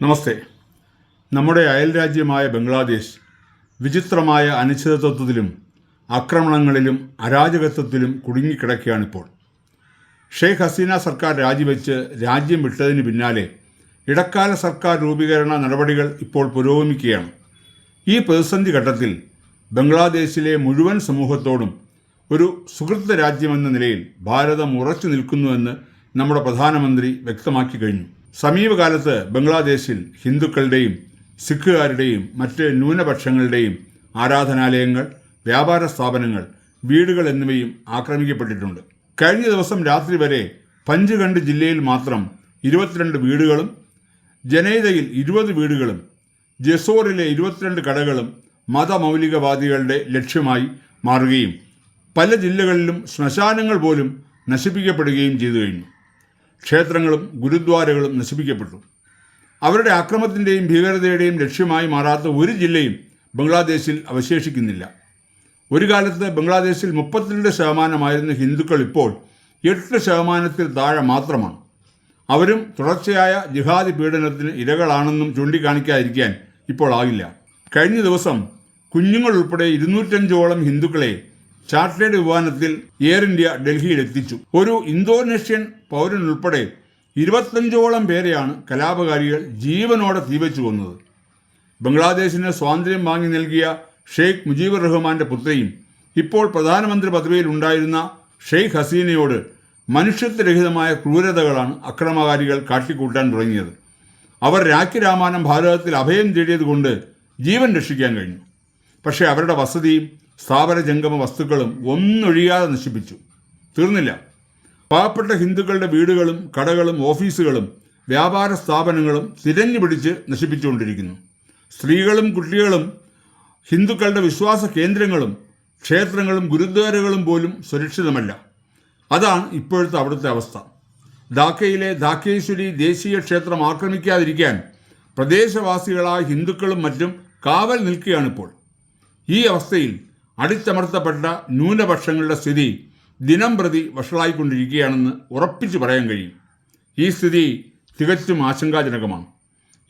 നമസ്തേ. നമ്മുടെ അയൽ രാജ്യമായ ബംഗ്ലാദേശ് വിചിത്രമായ അനിശ്ചിതത്വത്തിലും ആക്രമണങ്ങളിലും അരാജകത്വത്തിലും കുടുങ്ങിക്കിടക്കുകയാണിപ്പോൾ. ഷെയ്ഖ് ഹസീന സർക്കാർ രാജിവെച്ച് രാജ്യം വിട്ടതിന് പിന്നാലെ ഇടക്കാല സർക്കാർ രൂപീകരണ നടപടികൾ ഇപ്പോൾ പുരോഗമിക്കുകയാണ്. ഈ പ്രതിസന്ധി ഘട്ടത്തിൽ ബംഗ്ലാദേശിലെ മുഴുവൻ സമൂഹത്തോടും ഒരു സുഹൃത്ത് രാജ്യമെന്ന നിലയിൽ ഭാരതം ഉറച്ചു നിൽക്കുന്നുവെന്ന് നമ്മുടെ പ്രധാനമന്ത്രി വ്യക്തമാക്കി കഴിഞ്ഞു. സമീപകാലത്ത് ബംഗ്ലാദേശിൽ ഹിന്ദുക്കളുടെയും സിഖുകാരുടെയും മറ്റ് ന്യൂനപക്ഷങ്ങളുടെയും ആരാധനാലയങ്ങൾ വ്യാപാര സ്ഥാപനങ്ങൾ വീടുകൾ എന്നിവയും ആക്രമിക്കപ്പെട്ടിട്ടുണ്ട്. കഴിഞ്ഞ ദിവസം രാത്രി വരെ പഞ്ചുകണ്ട് ജില്ലയിൽ മാത്രം ഇരുപത്തിരണ്ട് വീടുകളും ജനേതയിൽ ഇരുപത് വീടുകളും ജസോറിലെ ഇരുപത്തിരണ്ട് കടകളും മതമൗലികവാദികളുടെ ലക്ഷ്യമായി മാറുകയും പല ജില്ലകളിലും ശ്മശാനങ്ങൾ പോലും നശിപ്പിക്കപ്പെടുകയും ചെയ്തു കഴിഞ്ഞു. ക്ഷേത്രങ്ങളും ഗുരുദ്വാരകളും നശിപ്പിക്കപ്പെട്ടു. അവരുടെ അക്രമത്തിന്റെയും ഭീകരതയുടെയും ലക്ഷ്യമായി മാറാത്ത ഒരു ജില്ലയും ബംഗ്ലാദേശിൽ അവശേഷിക്കുന്നില്ല. ഒരു കാലത്ത് ബംഗ്ലാദേശിൽ മുപ്പത്തിരണ്ട് ശതമാനമായിരുന്ന ഹിന്ദുക്കൾ ഇപ്പോൾ എട്ട് ശതമാനത്തിൽ താഴെ മാത്രമാണ്. അവരും തുടർച്ചയായ ജിഹാദി പീഡനത്തിന് ഇരകളാണെന്നും ചൂണ്ടിക്കാണിക്കാതിരിക്കാൻ ഇപ്പോൾ ആകില്ല. കഴിഞ്ഞ ദിവസം കുഞ്ഞുങ്ങൾ ഉൾപ്പെടെ ഇരുന്നൂറ്റഞ്ചോളം ഹിന്ദുക്കളെ ചാർട്ടേഡ് വിമാനത്തിൽ എയർ ഇന്ത്യ ഡൽഹിയിൽ എത്തിച്ചു. ഒരു ഇന്തോനേഷ്യൻ പൗരനുൾപ്പെടെ ഇരുപത്തഞ്ചോളം പേരെയാണ് കലാപകാരികൾ ജീവനോടെ തീവച്ചു വന്നത് ബംഗ്ലാദേശിന് സ്വാതന്ത്ര്യം വാങ്ങി നൽകിയ ഷെയ്ഖ് മുജീബുർ റഹ്മാന്റെ പുത്രിയും ഇപ്പോൾ പ്രധാനമന്ത്രി പദവിയിൽ ഉണ്ടായിരുന്ന ഷെയ്ഖ് ഹസീനയോട് മനുഷ്യത്വരഹിതമായ ക്രൂരതകളാണ് അക്രമകാരികൾ കാട്ടിക്കൂട്ടാൻ തുടങ്ങിയത്. അവർ രാഖി രാമാനം ഭാരതത്തിൽ അഭയം തേടിയതുകൊണ്ട് ജീവൻ രക്ഷിക്കാൻ കഴിഞ്ഞു. പക്ഷേ അവരുടെ വസതിയും സ്ഥാപന ജംഗമ വസ്തുക്കളും ഒന്നൊഴിയാതെ നശിപ്പിച്ചു. തീർന്നില്ല. പാവപ്പെട്ട ഹിന്ദുക്കളുടെ വീടുകളും കടകളും ഓഫീസുകളും വ്യാപാര സ്ഥാപനങ്ങളും തിരഞ്ഞു പിടിച്ച് നശിപ്പിച്ചുകൊണ്ടിരിക്കുന്നു. സ്ത്രീകളും കുട്ടികളും ഹിന്ദുക്കളുടെ വിശ്വാസ കേന്ദ്രങ്ങളും ക്ഷേത്രങ്ങളും ഗുരുദ്വാരകളും പോലും സുരക്ഷിതമല്ല. അതാണ് ഇപ്പോഴത്തെ അവിടുത്തെ അവസ്ഥ. ധാക്കയിലെ ധാക്കേശ്വരി ദേശീയ ക്ഷേത്രം ആക്രമിക്കാതിരിക്കാൻ പ്രദേശവാസികളായ ഹിന്ദുക്കളും മറ്റും കാവൽ നിൽക്കുകയാണിപ്പോൾ. ഈ അവസ്ഥയിൽ അടിച്ചമർത്തപ്പെട്ട ന്യൂനപക്ഷങ്ങളുടെ സ്ഥിതി ദിനം പ്രതി വഷളായിക്കൊണ്ടിരിക്കുകയാണെന്ന് ഉറപ്പിച്ചു പറയാൻ കഴിയും. ഈ സ്ഥിതി തികച്ചും ആശങ്കാജനകമാണ്.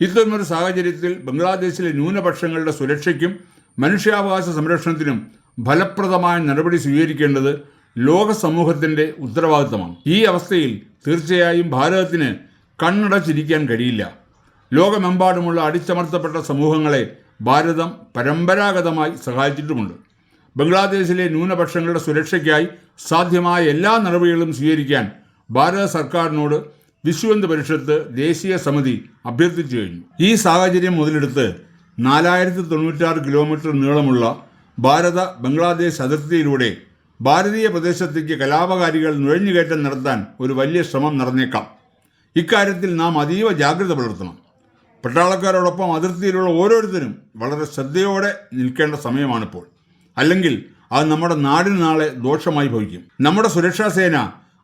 ഇത്തരമൊരു സാഹചര്യത്തിൽ ബംഗ്ലാദേശിലെ ന്യൂനപക്ഷങ്ങളുടെ സുരക്ഷയ്ക്കും മനുഷ്യാവകാശ സംരക്ഷണത്തിനും ഫലപ്രദമായ നടപടി സ്വീകരിക്കേണ്ടത് ലോക സമൂഹത്തിന്റെ ഉത്തരവാദിത്തമാണ്. ഈ അവസ്ഥയിൽ തീർച്ചയായും ഭാരതത്തിന് കണ്ണടച്ചിരിക്കാൻ കഴിയില്ല. ലോകമെമ്പാടുമുള്ള അടിച്ചമർത്തപ്പെട്ട സമൂഹങ്ങളെ ഭാരതം പരമ്പരാഗതമായി സഹായിച്ചിട്ടുമുണ്ട്. ബംഗ്ലാദേശിലെ ന്യൂനപക്ഷങ്ങളുടെ സുരക്ഷയ്ക്കായി സാധ്യമായ എല്ലാ നടപടികളും സ്വീകരിക്കാൻ ഭാരത സർക്കാരിനോട് വിശ്വന്ത് പരിഷത്ത് ദേശീയ സമിതി അഭ്യർത്ഥിച്ചു കഴിഞ്ഞു. ഈ സാഹചര്യം മുതലെടുത്ത് നാലായിരത്തി തൊണ്ണൂറ്റാറ് കിലോമീറ്റർ നീളമുള്ള ഭാരത ബംഗ്ലാദേശ് അതിർത്തിയിലൂടെ ഭാരതീയ പ്രദേശത്തേക്ക് കലാപകാരികൾ നുഴഞ്ഞുകയറ്റം നടത്താൻ ഒരു വലിയ ശ്രമം നടന്നേക്കാം. ഇക്കാര്യത്തിൽ നാം അതീവ ജാഗ്രത പുലർത്തണം. പട്ടാളക്കാരോടൊപ്പം അതിർത്തിയിലുള്ള ഓരോരുത്തരും വളരെ ശ്രദ്ധയോടെ നിൽക്കേണ്ട സമയമാണിപ്പോൾ. അല്ലെങ്കിൽ അത് നമ്മുടെ നാടിന് നാളെ ദോഷമായി ഭവിക്കും. നമ്മുടെ സുരക്ഷാ സേന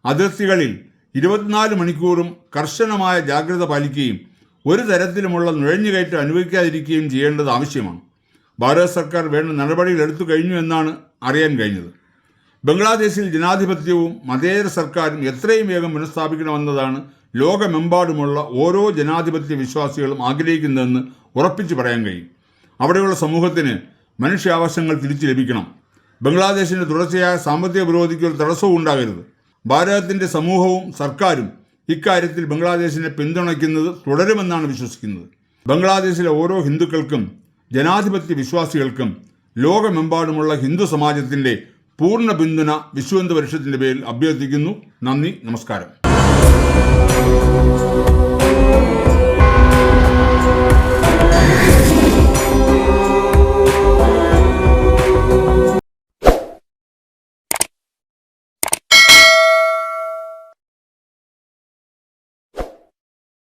അതിർത്തികളിൽ ഇരുപത്തിനാല് മണിക്കൂറും കർശനമായ ജാഗ്രത പാലിക്കുകയും ഒരു തരത്തിലുമുള്ള നുഴഞ്ഞുകയറ്റം അനുവദിക്കാതിരിക്കുകയും ചെയ്യേണ്ടത് ആവശ്യമാണ്. ഭാരത സർക്കാർ വേണ്ട നടപടികൾ എടുത്തു കഴിഞ്ഞു എന്നാണ് അറിയാൻ കഴിഞ്ഞത്. ബംഗ്ലാദേശിൽ ജനാധിപത്യവും മതേതര സർക്കാരും എത്രയും വേഗം പുനഃസ്ഥാപിക്കണമെന്നതാണ് ലോകമെമ്പാടുമുള്ള ഓരോ ജനാധിപത്യ വിശ്വാസികളും ആഗ്രഹിക്കുന്നതെന്ന് ഉറപ്പിച്ചു പറയാൻ കഴിയും. അവിടെയുള്ള സമൂഹത്തിന് മനുഷ്യാവകാശങ്ങൾ തിരിച്ചു ലഭിക്കണം. ബംഗ്ലാദേശിന്റെ തുടർച്ചയായ സാമ്പത്തിക പുരോഗതിക്ക് ഒരു തടസ്സവും ഉണ്ടാകരുത്. ഭാരതത്തിന്റെ സമൂഹവും സർക്കാരും ഇക്കാര്യത്തിൽ ബംഗ്ലാദേശിനെ പിന്തുണയ്ക്കുന്നത് തുടരുമെന്നാണ് വിശ്വസിക്കുന്നത്. ബംഗ്ലാദേശിലെ ഓരോ ഹിന്ദുക്കൾക്കും ജനാധിപത്യ വിശ്വാസികൾക്കും ലോകമെമ്പാടുമുള്ള ഹിന്ദു സമാജത്തിന്റെ പൂർണ പിന്തുണ വിശ്വന്ത പരിഷത്തിന്റെ പേരിൽ അഭ്യർത്ഥിക്കുന്നു. നന്ദി നമസ്കാരം.